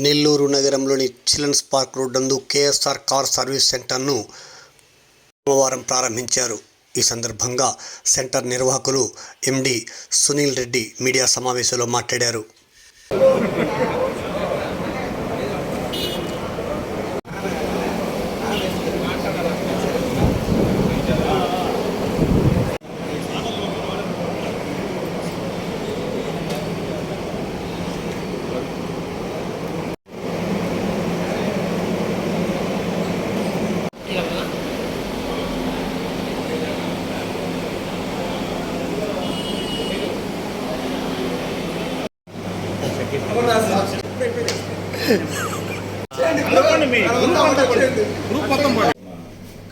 నెల్లూరు నగరంలోని children's park road నందు KSR car service సెంటర్ను సోమవారం ప్రారంభించారు. ఈ సందర్భంగా సెంటర్ నిర్వాహకులు ఎండి సునీల్ రెడ్డి మీడియా సమావేశంలో మాట్లాడారు.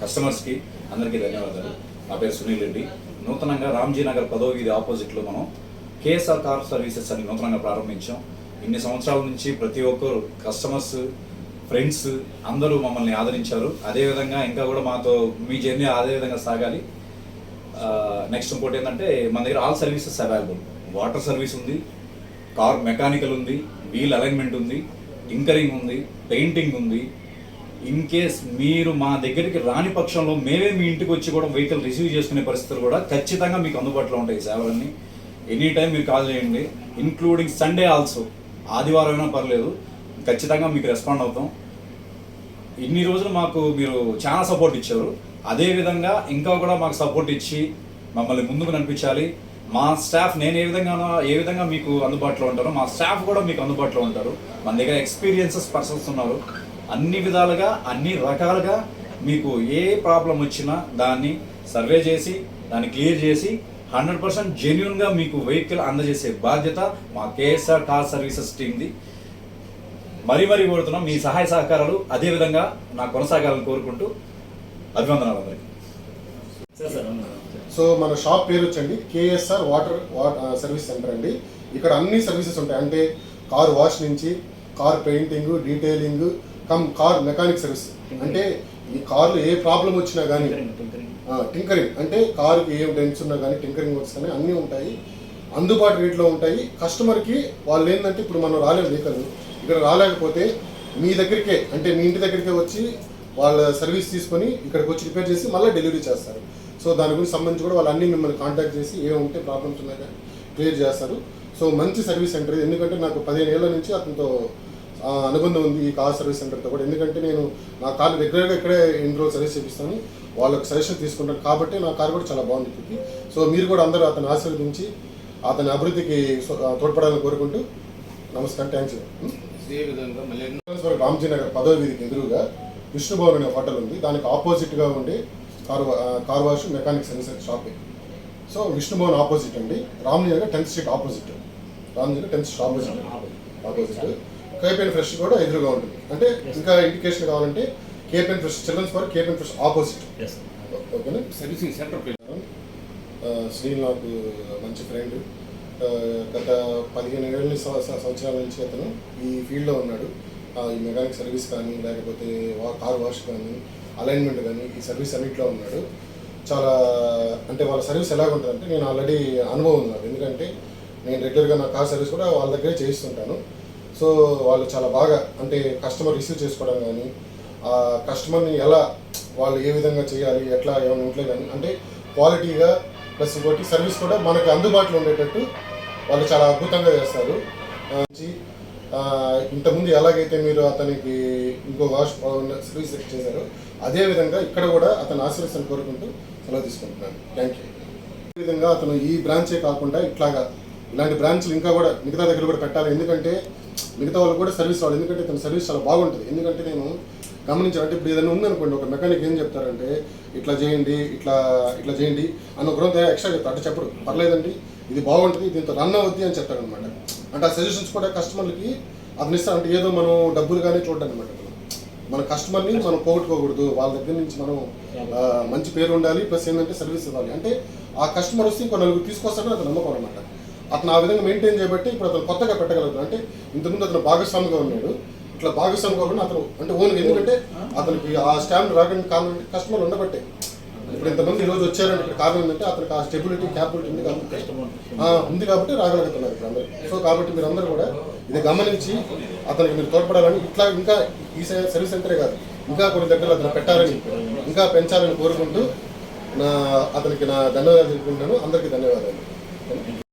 కస్టమర్స్కి అందరికీ ధన్యవాదాలు. నా పేరు సునీల్ రెడ్డి. నూతనంగా రామ్జీ నగర్ పదో వీధి ఆపోజిట్లో మనం కేఎస్ఆర్ కార్ సర్వీసెస్ అని నూతనంగా ప్రారంభించాం. ఇన్ని సంవత్సరాల నుంచి ప్రతి ఒక్కరు కస్టమర్స్ ఫ్రెండ్స్ అందరూ మమ్మల్ని ఆదరించారు. అదేవిధంగా ఇంకా కూడా మాతో మీ జర్నీ అదే విధంగా సాగాలి. నెక్స్ట్ ఇంకోటి ఏంటంటే మన దగ్గర all services available. Water service ఉంది కార్ మెకానికల్ ఉంది వీల్ అలైన్మెంట్ ఉంది. టింకరింగ్ ఉంది పెయింటింగ్ ఉంది. ఇన్ కేస్ మీరు మా దగ్గరికి రాని పక్షంలో మేమే మీ ఇంటికి వచ్చి కూడా వెహికల్ రిసీవ్ చేసుకునే పరిస్థితులు కూడా ఖచ్చితంగా మీకు అందుబాటులో ఉంటాయి సేవలన్నీ. ఎనీ టైం మీరు కాల్ చేయండి. ఇంక్లూడింగ్ సండే ఆల్సో ఆదివారం అయినా పర్లేదు. ఖచ్చితంగా మీకు రెస్పాండ్ అవుతాం. ఇన్ని రోజులు మాకు మీరు చాలా సపోర్ట్ ఇచ్చారు. అదేవిధంగా ఇంకా కూడా మాకు సపోర్ట్ ఇచ్చి మమ్మల్ని ముందుకు నడిపించాలి. మా స్టాఫ్ నేను ఏ విధంగా ఏ విధంగా మీకు అందుబాటులో ఉంటారో మా స్టాఫ్ కూడా మీకు అందుబాటులో ఉంటారు. మన దగ్గర ఎక్స్పీరియన్సెస్ పర్సన్స్ ఉన్నారు. అన్ని విధాలుగా అన్ని రకాలుగా మీకు ఏ ప్రాబ్లం వచ్చినా దాన్ని సర్వే చేసి దాన్ని క్లియర్ చేసి హండ్రెడ్ పర్సెంట్ జెన్యున్గా మీకు వెహికల్ అందజేసే బాధ్యత మా కేఎస్ఆర్ కార్ సర్వీసెస్ టీమ్ది మరీ మరీ కోరుతున్నాం మీ సహాయ సహకారాలు అదే విధంగా నాకు కొనసాగాలని కోరుకుంటూ అభివందనాలు అందరికీ. సో మన షాప్ పేరు వచ్చండి కేఎస్ఆర్ వాటర్ సర్వీస్ సెంటర్ అండి. ఇక్కడ అన్ని సర్వీసెస్ ఉంటాయి. అంటే కార్ వాష్ నుంచి car painting detailing come car mechanic service అంటే ఈ కార్లో ఏ ప్రాబ్లం వచ్చినా కానీ టింకరింగ్ అంటే కార్కి ఏం డెంట్స్ ఉన్నా కానీ టింకరింగ్ వర్క్స్ కానీ అన్నీ ఉంటాయి. అందుబాటు రేట్లో ఉంటాయి. కస్టమర్కి వాళ్ళు ఏంటంటే ఇప్పుడు మనం రాలేము వెహికల్ ఇక్కడ రాలేకపోతే మీ దగ్గరికే అంటే మీ ఇంటి దగ్గరికే వచ్చి వాళ్ళ సర్వీస్ తీసుకొని ఇక్కడికి వచ్చి రిపేర్ చేసి మళ్ళీ డెలివరీ చేస్తారు. సో దాని గురించి సంబంధించి కూడా వాళ్ళు అన్ని మిమ్మల్ని కాంటాక్ట్ చేసి ఏ ఉంటే ప్రాబ్లమ్స్ ఉన్నాయో క్లియర్ చేస్తారు. సో మంచి సర్వీస్ సెంటర్ ఇది. ఎందుకంటే నాకు పదిహేను ఏళ్ళ నుంచి అతనితో అనుబంధం ఉంది ఈ కార్ సర్వీస్ సెంటర్తో కూడా. ఎందుకంటే నేను నా కార్ రెగ్యులర్గా ఇక్కడే ఇన్ని రోజులు సర్వీస్ చేపిస్తాను. వాళ్ళకి సజెషన్ తీసుకుంటాను. కాబట్టి నా కార్ కూడా చాలా బాగుంది ఇప్పటికి. సో మీరు కూడా అందరూ అతను ఆశీర్వదించి అతని అభివృద్ధికి తోడ్పడాలని కోరుకుంటూ నమస్కారం. థ్యాంక్స్ మళ్ళీ రామ్జీ నగర్ పదో వీధికి ఎదురుగా విష్ణుభవన్ అనే హోటల్ ఉంది. దానికి ఆపోజిట్గా ఉండే car car wash mechanic service shopping so Vishnu Bhavan opposite అండి. Ramji Nagar tenth street opposite Ramji Nagar tenth street opposite opposite KPN fresh కూడా ఎదురుగా ఉంటుంది. అంటే ఇంకా ఇండికేషన్ కావాలంటే KPN fresh children's park KPN fresh opposite ఓకేనా servicing centre శ్రీల్ నాకు మంచి ఫ్రెండ్ గత పదిహేను ఏళ్ళ సంవ- సంవ- సంవత్సరాల నుంచి అతను ఈ ఫీల్డ్లో ఉన్నాడు. ఈ మెకానిక్ సర్వీస్ కానీ లేకపోతే కార్ వాష్ కానీ అలైన్మెంట్ కానీ ఈ సర్వీస్ అన్నింటిలో ఉన్నాడు. చాలా అంటే వాళ్ళ సర్వీస్ ఎలా ఉంటుందంటే నేను ఆల్రెడీ అనుభవం ఉంది ఎందుకంటే నేను రెగ్యులర్గా నా కార్ సర్వీస్ కూడా వాళ్ళ దగ్గరే చేయిస్తుంటాను. సో వాళ్ళు చాలా బాగా అంటే కస్టమర్ రిసీవ్ చేసుకోవడం కానీ ఆ కస్టమర్ని ఎలా వాళ్ళు ఏ విధంగా చేయాలి ఎట్లా ఏమైనా ఉంటే కానీ అంటే క్వాలిటీగా ప్లస్ ఇంకోటి సర్వీస్ కూడా మనకు అందుబాటులో ఉండేటట్టు వాళ్ళు చాలా అద్భుతంగా చేస్తారు. ఇంతకుముందు ఎలాగైతే మీరు అతనికి ఇంకో వాష్ సర్వీస్ చేశారో అదే విధంగా ఇక్కడ కూడా అతను ఆశీర్వదించాలని కోరుకుంటూ సెలవు తీసుకుంటున్నాను. థ్యాంక్ యూ విధంగా అతను ఈ బ్రాంచే కాకుండా ఇట్లాగా ఇలాంటి బ్రాంచ్లు ఇంకా కూడా మిగతా దగ్గర కూడా పెట్టాలి ఎందుకంటే మిగతా వాళ్ళు కూడా సర్వీస్ వాళ్ళు ఎందుకంటే తన సర్వీస్ చాలా బాగుంటుంది. ఎందుకంటే నేను గమనించాలంటే ఇప్పుడు ఏదైనా ఉందనుకోండి ఒక మెకానిక్ ఏం చెప్తారంటే ఇట్లా చేయండి ఇట్లా ఇట్లా చేయండి అన్న ఒక ఎక్స్ట్రా చెప్తారు. అంటే చెప్పడు పర్లేదండి. ఇది బాగుంటుంది దీంతో రన్ అవుద్ది అని చెప్తాడు అనమాట అంటే ఆ సజెషన్స్ కూడా కస్టమర్లకి అతను ఇస్తా అంటే ఏదో మనం డబ్బులు కానీ చూడడం అనమాట మన కస్టమర్ని మనం పోగొట్టుకోకూడదు. వాళ్ళ దగ్గర నుంచి మనం మంచి పేరు ఉండాలి ప్లస్ ఏంటంటే సర్వీస్ ఇవ్వాలి. అంటే ఆ కస్టమర్ వస్తే ఇంకో నలుగురు తీసుకొస్తాడని అతను నమ్మకం అనమాట అతను ఆ విధంగా మెయింటైన్ చేయబట్టి ఇప్పుడు అతను కొత్తగా పెట్టగలుగుతాడు. అంటే ఇంతకుముందు అతను భాగస్వామిగా ఉన్నాడు. ఇట్లా భాగస్వామి కాకుండా అతను అంటే ఓన్గా ఎందుకంటే అతనికి ఆ స్టాంప్ రాకుండా కారణం కస్టమర్ ఉండబట్టే. ఇప్పుడు ఇంతమంది ఈ రోజు వచ్చారంటే ఇక్కడ కారణం ఏంటంటే అతనికి ఆ స్టెబిలిటీ క్యాపబిలిటీ ఉంది కాబట్టి ఉంది కాబట్టి రాగలుగుతున్నారు ఇప్పుడు అందరూ. సో కాబట్టి మీరు అందరూ కూడా ఇది గమనించి అతనికి మీరు తోడ్పడాలని ఇట్లా ఇంకా ఈ సర్వీస్ సెంటరే కాదు ఇంకా కొన్ని దగ్గర అతను పెట్టాలని ఇంకా పెంచాలని కోరుకుంటూ నా అతనికి నా ధన్యవాదాలు తెలుపుకుంటాను. అందరికీ ధన్యవాదాలు.